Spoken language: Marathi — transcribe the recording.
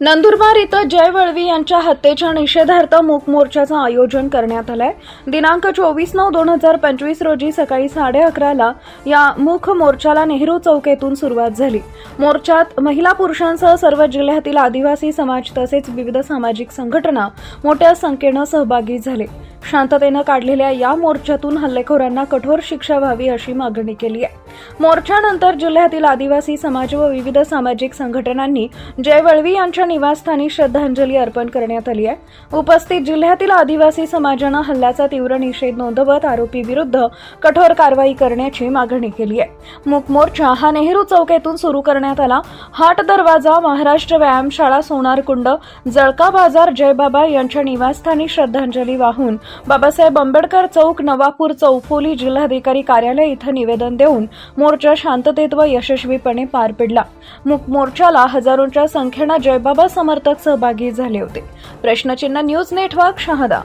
नंदुरबार इथं जय वळवी यांच्या हत्येच्या निषेधार्थ मूक मोर्चाचं आयोजन करण्यात आलंय. दिनांक चोवीस नऊ दोन हजार पंचवीस रोजी सकाळी साडे अकराला या मूक मोर्चाला नेहरू चौकेतून सुरुवात झाली. मोर्चात महिला पुरुषांसह सर्व जिल्ह्यातील आदिवासी समाज तसेच विविध सामाजिक संघटना मोठ्या संख्येनं सहभागी झाले. शांततेनं काढलेल्या या मोर्चातून हल्लेखोरांना कठोर शिक्षा व्हावी अशी मागणी केली आहे. मोर्चानंतर जिल्ह्यातील आदिवासी समाज व विविध सामाजिक संघटनांनी जय वळवी यांच्या निवासस्थानी श्रद्धांजली अर्पण करण्यात आली आहे. उपस्थित जिल्ह्यातील आदिवासी समाजानं हल्ल्याचा तीव्र निषेध नोंदवत आरोपी विरुद्ध कठोर कारवाई करण्याची मागणी केली आहे. मूक मोर्चा हा नेहरू चौकेतून सुरू करण्यात आला. हाट दरवाजा महाराष्ट्र व्यायामशाळा सोनार कुंड जळका बाजार जयबाबा यांच्या निवासस्थानी श्रद्धांजली वाहून बाबासाहेब आंबेडकर चौक नवापूर चौफोली जिल्हाधिकारी कार्यालय इथं निवेदन देऊन मोर्चा शांततेत व यशस्वीपणे पार पडला. मोर्चाला हजारोंच्या संख्येनं जयबाबा समर्थक सहभागी झाले होते. प्रश्नचिन्ह न्यूज नेटवर्क शहादा.